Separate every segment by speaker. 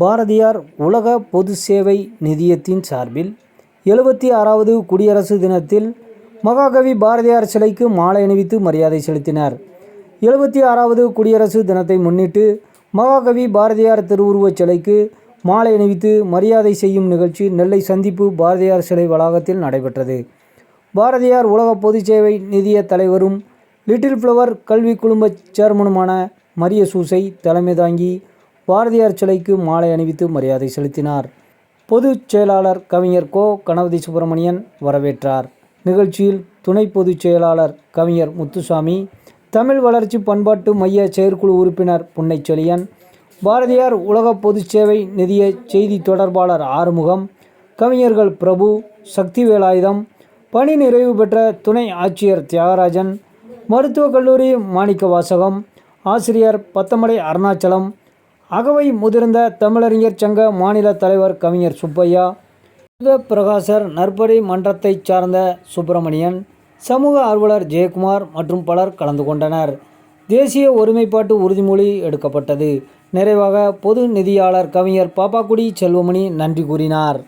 Speaker 1: பாரதியார் உலக பொது சேவை நிதியத்தின் சார்பில் எழுபத்தி ஆறாவது குடியரசு தினத்தில் மகாகவி பாரதியார் சிலைக்கு மாலை அணிவித்து மரியாதை செலுத்தினர். எழுபத்தி ஆறாவது குடியரசு தினத்தை முன்னிட்டு மகாகவி பாரதியார் திருவுருவச் சிலைக்கு மாலை அணிவித்து மரியாதை செய்யும் நிகழ்ச்சி நெல்லை சந்திப்பு பாரதியார் சிலை வளாகத்தில் நடைபெற்றது. பாரதியார் உலக பொது சேவை நிதிய தலைவரும் லிட்டில் ஃப்ளவர் கல்வி குழும சேர்மனுமான மரிய சூசை தலைமை தாங்கி பாரதியார் சிலைக்கு மாலை அணிவித்து மரியாதை செலுத்தினார். பொதுச் செயலாளர் கவிஞர் கோ. கணபதி சுப்பிரமணியன் வரவேற்றார். நிகழ்ச்சியில் துணை பொதுச் செயலாளர் கவிஞர் முத்துசாமி தமிழ் வளர்ச்சி பண்பாட்டு மைய செயற்குழு உறுப்பினர் புன்னைச்செழியன் பாரதியார் உலக பொதுச் சேவை நிதிய செய்தி தொடர்பாளர் ஆறுமுகம் கவிஞர்கள் பிரபு சக்திவேலாயுதம் பணி நிறைவு பெற்ற துணை ஆட்சியர் தியாகராஜன் மருத்துவக் கல்லூரி மாணிக்க வாசகம் ஆசிரியர் பத்தமடை அருணாச்சலம் அகவை முதிர்ந்த தமிழறிஞர் சங்க மாநில தலைவர் கவிஞர் சுப்பையா பிரகாசர் நற்படை மன்றத்தைச் சார்ந்த சுப்பிரமணியன் சமூக ஆர்வலர் ஜெயக்குமார் மற்றும் பலர் கலந்து கொண்டனர். தேசிய ஒருமைப்பாட்டு உறுதிமொழி எடுக்கப்பட்டது. நிறைவாக பொது நிதியாளர் கவிஞர் பாப்பாக்குடி செல்வமணி நன்றி கூறினார்.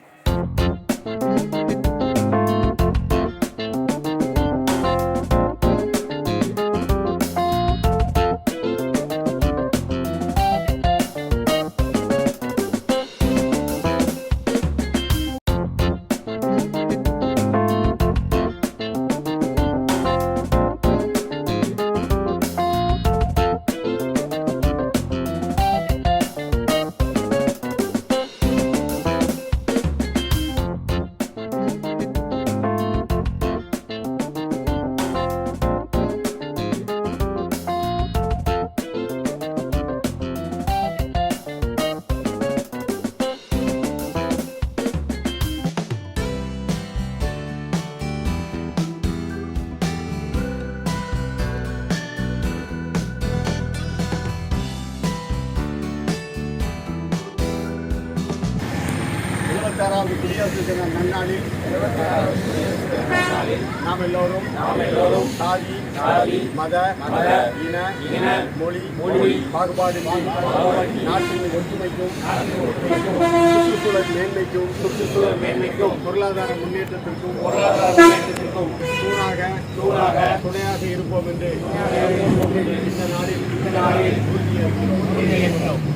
Speaker 2: இருபத்தாறாவது குடியரசு தின நன்னாளில் நாம் எல்லோரும் நாம் எல்லோரும் சாதி சாதி மத மத இன இன மொழி மொழி பாகுபாடு நாட்டின் ஒற்றுமைக்கும் சுற்றுச்சூழல் மேன்மைக்கும் சுற்றுச்சூழல் மேன்மைக்கும் பொருளாதார முன்னேற்றத்திற்கும் பொருளாதார முன்னேற்றத்திற்கும் தூணாக தூணாக துணையாக இருப்போம் என்று இந்த நாளில் இந்த நாளில் உறுதியேற்கிறோம்